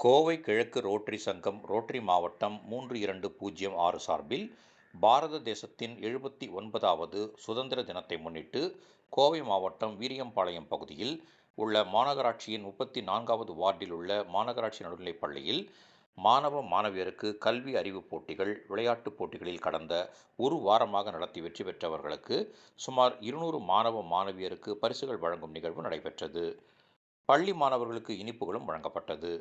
கோவை கிழக்கு ரோட்டரி சங்கம் ரோட்டரி மாவட்டம் மூன்று இரண்டு பூஜ்ஜியம் ஆறு சார்பில் பாரத தேசத்தின் எழுபத்தி ஒன்பதாவது சுதந்திர தினத்தை முன்னிட்டு கோவை மாவட்டம் வீரியம்பாளையம் பகுதியில் உள்ள மாநகராட்சியின் முப்பத்தி நான்காவது வார்டில் உள்ள மாநகராட்சி நடுநிலைப் பள்ளியில் மாணவ மாணவியருக்கு கல்வி அறிவு போட்டிகள் விளையாட்டுப் போட்டிகளில் கடந்த ஒரு வாரமாக நடத்தி வெற்றி பெற்றவர்களுக்கு சுமார் இருநூறு மாணவ மாணவியருக்கு பரிசுகள் வழங்கும் நிகழ்வு நடைபெற்றது. பள்ளி மாணவர்களுக்கு இனிப்புகளும் வழங்கப்பட்டது.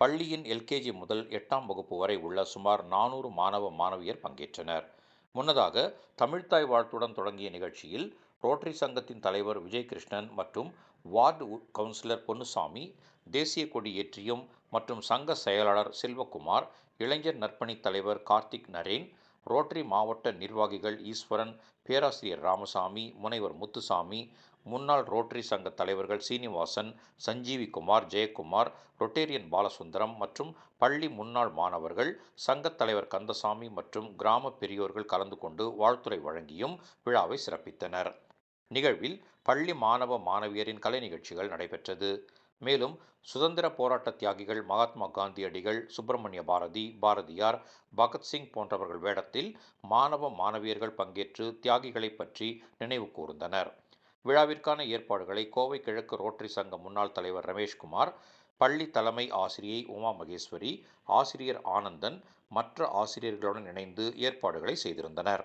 பள்ளியின் எல்கேஜி முதல் எட்டாம் வகுப்பு வரை உள்ள சுமார் நானூறு மாணவ மாணவியர் பங்கேற்றனர். முன்னதாக தமிழ்த்தாய் வாழ்த்துடன் தொடங்கிய நிகழ்ச்சியில் ரோட்டரி சங்கத்தின் தலைவர் விஜயகிருஷ்ணன் மற்றும் வார்டு கவுன்சிலர் பொன்னுசாமி தேசிய கொடி ஏற்றியும் மற்றும் சங்க செயலாளர் செல்வகுமார் இளைஞர் நற்பணி தலைவர் கார்த்திக் நரேன் ரோட்டரி மாவட்ட நிர்வாகிகள் ஈஸ்வரன் பேராசிரியர் ராமசாமி முனைவர் முத்துசாமி முன்னாள் ரோட்டரி சங்க தலைவர்கள் சீனிவாசன் சஞ்சீவி குமார் ஜெயக்குமார் ரொட்டேரியன் பாலசுந்தரம் மற்றும் பள்ளி முன்னாள் மாணவர்கள் சங்கத் தலைவர் கந்தசாமி மற்றும் கிராம பெரியோர்கள் கலந்து கொண்டு வாழ்த்துரை வழங்கியும் விழாவை சிறப்பித்தனர். நிகழ்வில் பள்ளி மாணவ மாணவியரின் கலை நிகழ்ச்சிகள் நடைபெற்றது. மேலும் சுதந்திர போராட்ட தியாகிகள் மகாத்மா காந்தியடிகள் சுப்பிரமணிய பாரதி பாரதியார் பகத்சிங் போன்றவர்கள் வேடத்தில் மாணவ மாணவியர்கள் பங்கேற்று தியாகிகளை பற்றி நினைவு கூர்ந்தனர். விழாவிற்கான ஏற்பாடுகளை கோவை கிழக்கு ரோட்டரி சங்க முன்னாள் தலைவர் ரமேஷ்குமார் பள்ளி தலைமை ஆசிரியை உமா மகேஸ்வரி ஆசிரியர் ஆனந்தன் மற்ற ஆசிரியர்களுடன் இணைந்து ஏற்பாடுகளை செய்திருந்தனர்.